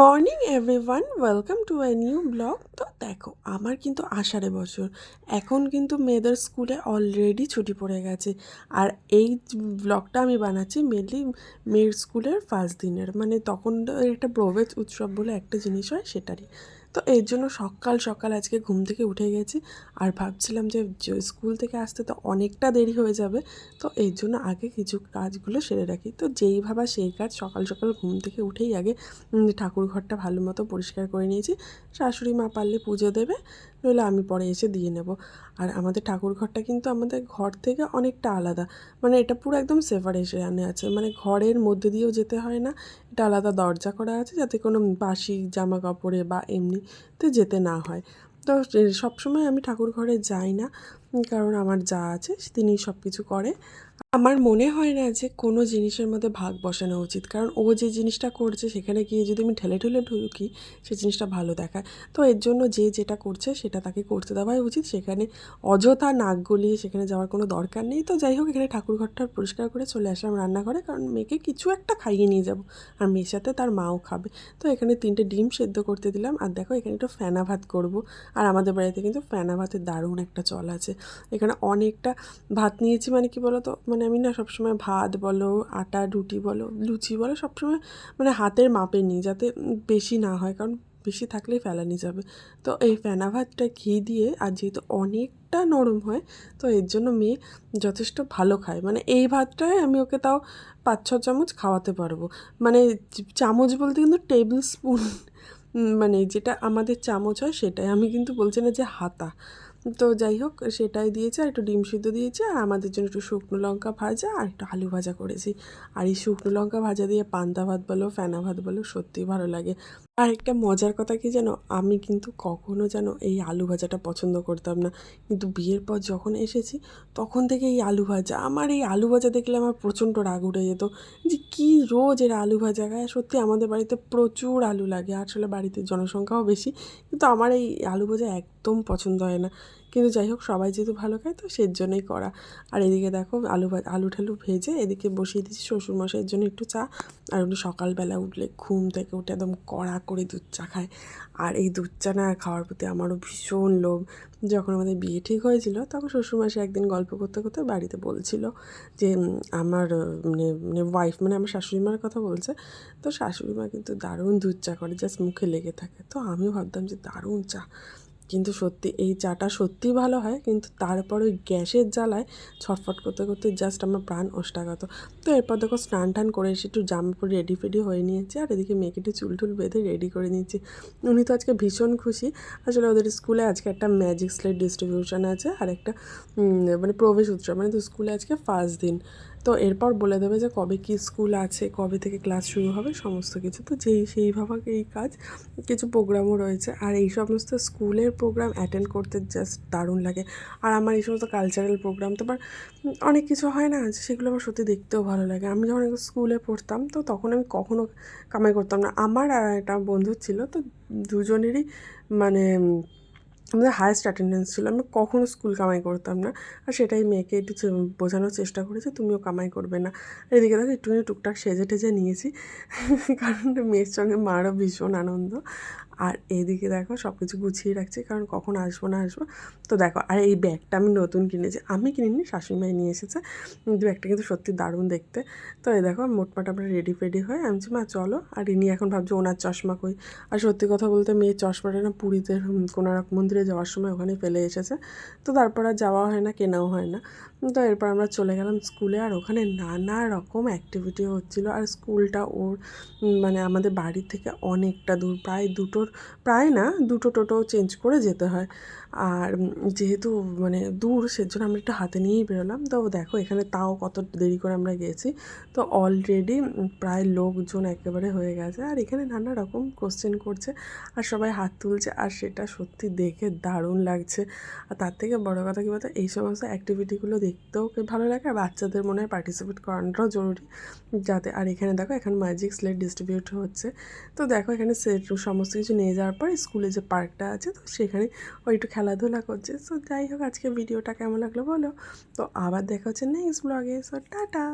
Morning, everyone. Welcome to a new blog. তো দেখো, আমার কিন্তু আষাঢ়ে বছর এখন কিন্তু মেয়েদের স্কুলে অলরেডি ছুটি পড়ে গেছে। আর এই ব্লগটা আমি বানাচ্ছি মেনলি মেয়ের স্কুলের ফার্স্ট দিনের। মানে তখন একটা প্রবেশ উৎসব বলে একটা জিনিস হয়, সেটারই। তো এর জন্য সকাল সকাল আজকে ঘুম থেকে উঠে গেছি আর ভাবছিলাম যে স্কুল থেকে আসতে তো অনেকটা দেরি হয়ে যাবে, তো এর জন্য আগে কিছু কাজগুলো সেরে রাখি। তো যেই ভাবা সেই কাজ সকাল সকাল ঘুম থেকে উঠেই আগে ঠাকুর ঘরটা ভালো মতো পরিষ্কার করে নিয়েছি। শাশুড়ি মা পারলে পুজো দেবে নইলে আমি পরে এসে দিয়ে নেব। আর আমাদের ঠাকুর ঘরটা কিন্তু আমাদের ঘর থেকে অনেকটা আলাদা। মানে এটা পুরো একদম সেপারেশনে আছে। মানে ঘরের মধ্যে দিয়েও যেতে হয় না। এটা আলাদা দরজা করা আছে যাতে কোনো বাসি জামা কাপড়ে বা এমনিতে যেতে না হয়। তো সবসময় আমি ঠাকুর ঘরে যাই না। কারণ আমার যা আছে তিনি সব কিছু করে। আমার মনে হয় না যে কোনো জিনিসের মধ্যে ভাগ বসানো উচিত। কারণ ও যে জিনিসটা করছে, সেখানে গিয়ে যদি আমি ঠেলে ঠেলে ঢুকি, সে জিনিসটা ভালো দেখায়। তো এর জন্য যে যেটা করছে, সেটা তাকে করতে দেওয়াই উচিত। সেখানে অযথা নাক গলিয়ে সেখানে যাওয়ার কোনো দরকার নেই। তো যাই হোক, এখানে ঠাকুর ঘরটা পরিষ্কার করে চলে আসলাম রান্নাঘরে। কারণ মেয়েকে কিছু একটা খাইয়ে নিয়ে যাব। আর মেয়ের সাথে তার মাও খাবে। তো এখানে তিনটে ডিম সেদ্ধ করতে দিলাম। আর দেখো, এখানে একটু ফেনা ভাত করব। আর আমাদের বাড়িতে কিন্তু ফেনা ভাতের দারুণ একটা চল আছে। এখানে অনেকটা ভাত নিয়েছি মানে কি বলো তো মানে আমি না সবসময় ভাত বলো, আটা, রুটি বলো, লুচি বলো, সবসময় মানে হাতের মাপে নিই যাতে বেশি না হয়, কারণ বেশি থাকলেই ফেলানি যাবে। তো এই ফেনা ভাতটা ঘি দিয়ে, আর যেহেতু অনেকটা নরম হয়, তো এর জন্য মেয়ে যথেষ্ট ভালো খায়। মানে এই ভাতটায় আমি ওকে তাও পাঁচ ছ চামচ খাওয়াতে পারব। মানে চামচ বলতে কিন্তু টেবিল স্পুন মানে যেটা আমাদের চামচ হয় সেটাই। আমি কিন্তু বলছি না যে হাতা। তো যাই হোক, সেটাই দিয়েছে আর একটু ডিম সিদ্ধ দিয়েছে আর আমাদের জন্য একটু শুকনো লঙ্কা ভাজা আর একটু আলু ভাজা করেছি। আর এই শুকনো লঙ্কা ভাজা দিয়ে পান্তা ভাত বলো, ফেনা ভাত বলো সত্যিই ভালো লাগে। আর একটা মজার কথা কি জানো, আমি কিন্তু কখনো যেন এই আলু ভাজাটা পছন্দ করতাম না। কিন্তু বিয়ের পর যখন এসেছি, তখন থেকে এই আলু ভাজা, আমার এই আলু ভাজা দেখলে আমার প্রচণ্ড রাগ উঠে যেত। যে কী রোজ এরা আলু ভাজা খায়? সত্যি আমাদের বাড়িতে প্রচুর আলু লাগে, আসলে বাড়িতে জনসংখ্যাও বেশি। কিন্তু আমার এই আলু ভাজা একদম পছন্দ হয় না। কিন্তু যাই হোক, সবাই যেহেতু ভালো খায়, তো সেই জন্যই করা। আর এদিকে দেখো, আলু আলু ঠালু ভেজে এদিকে বসিয়ে দিচ্ছি শ্বশুরমশাইয়ের জন্য একটু চা। আর উনি সকালবেলা উঠলে ঘুম থেকে উঠে একদম কড়া করে দুধ চা খায়। আর এই দুধ চা না খাওয়ার প্রতি আমারও ভীষণ লোভ। যখন আমাদের বিয়ে ঠিক হয়েছিল, তখন শ্বশুরমশাই একদিন গল্প করতে করতে বাড়িতে বলছিল যে আমার মানে মানে ওয়াইফ মানে আমার শাশুড়ি মার কথা বলছে। তো শাশুড়ি মা কিন্তু দারুণ দুধ চা করে জাস্ট মুখে লেগে থাকে। তো আমিও ভাবতাম যে, দারুণ চা। কিন্তু সত্যি এই চাটা সত্যিই ভালো হয়, কিন্তু তারপর ওই গ্যাসের জ্বালায় ছটফট করতে করতে জাস্ট আমার প্রাণ ওষ্ঠাগত তো এরপর দেখো স্নান টান করে এসে একটু জামা পরে রেডি ফেডি হয়ে নিয়েছি আর এদিকে মেয়েকে চুল টুল বেঁধে রেডি করে নিয়েছি। উনি তো আজকে ভীষণ খুশি। আসলে ওদের স্কুলে আজকে একটা ম্যাজিক স্লেট ডিস্ট্রিবিউশন আছে আর একটা মানে প্রবেশ উৎসব। মানে তো স্কুলে আজকে ফার্স্ট দিন। তো এরপর বলে দেবে যে কবে কি স্কুল আছে, কবে থেকে ক্লাস শুরু হবে, সমস্ত কিছু। তো যেই সেইভাবে এই কাজ। কিছু প্রোগ্রামও রয়েছে। আর এই সমস্ত স্কুলের প্রোগ্রাম অ্যাটেন্ড করতে জাস্ট দারুণ লাগে। আর আমার এই সমস্ত কালচারাল প্রোগ্রাম তো আবার অনেক কিছু হয় না সেগুলো আমার সত্যি দেখতেও ভালো লাগে। আমি যখন স্কুলে পড়তাম, তো তখন আমি কখনো কামাই করতাম না। আমার আর একটা বন্ধু ছিল, তো দুজনেরই মানে আমাদের হায়েস্ট অ্যাটেন্ডেন্স ছিল। আমি কখনও স্কুল কামাই করতাম না। আর সেটাই মেয়েকে একটু বোঝানোর চেষ্টা করেছি, তুমিও কামাই করবে না। এদিকে দেখো, একটুখানি টুকটাক সেজে টেজে নিয়েছি। কারণ মেয়ের সঙ্গে মারও ভীষণ আনন্দ। আর এইদিকে দেখো সব কিছু গুছিয়ে রাখছি, কারণ কখন আসব না আসব। তো দেখো, আর এই ব্যাগটা আমি নতুন কিনেছি। আমি কিনিনি, শাশুড়িমাই নিয়ে এসেছে। ব্যাগটা কিন্তু সত্যি দারুণ দেখতে। তো এই দেখো, মোটমাট আমরা রেডি ফেডি হয়ে আমি মা, চলো। আর ইনি এখন ভাবছে, ওনার চশমা কই? আর সত্যি কথা বলতে মেয়ের চশমাটা না পুরীতে কোনারক মন্দিরে যাওয়ার সময় ওখানে ফেলে এসেছে। তো তারপর আর যাওয়া হয় না, কেনাও হয় না। তো এরপর আমরা চলে গেলাম স্কুলে, আর ওখানে নানা রকম অ্যাক্টিভিটি হচ্ছিল। আর স্কুলটা ওর মানে আমাদের বাড়ি থেকে অনেকটা দূর, প্রায় দুটোর প্রায় না দুটো টোটো চেঞ্জ করে যেতে হয়। আর যেহেতু মানে দূর, সেজন্য আমরা একটু হাতে নিয়েই বেরোলাম। তো দেখো, এখানে তাও কত দেরি করে আমরা গেছি। তো অলরেডি প্রায় লোকজন একেবারে হয়ে গেছে। আর এখানে নানা রকম কোশ্চেন করছে আর সবাই হাত তুলছে। আর সেটা সত্যি দেখে দারুণ লাগছে। আর তার থেকে বড় কথা কী বলতো, এই সমস্ত অ্যাক্টিভিটিগুলো দেখতেও ভালো লাগে। আর বাচ্চাদের মনে হয় পার্টিসিপেট করানোটাও জরুরি। যাতে, আর এখানে দেখো, এখন ম্যাজিক স্লেট ডিস্ট্রিবিউট হচ্ছে। তো দেখো, এখানে সেট সমস্ত কিছু নিয়ে যাওয়ার পর স্কুলে যে পার্কটা আছে, তো সেখানে ওই একটু খেলাধুলা করছে। সো যাই হোক আজকে ভিডিওটা কেমন লাগল বলো? তো আবার দেখা হচ্ছে নেক্সট ব্লগে সো টাটা!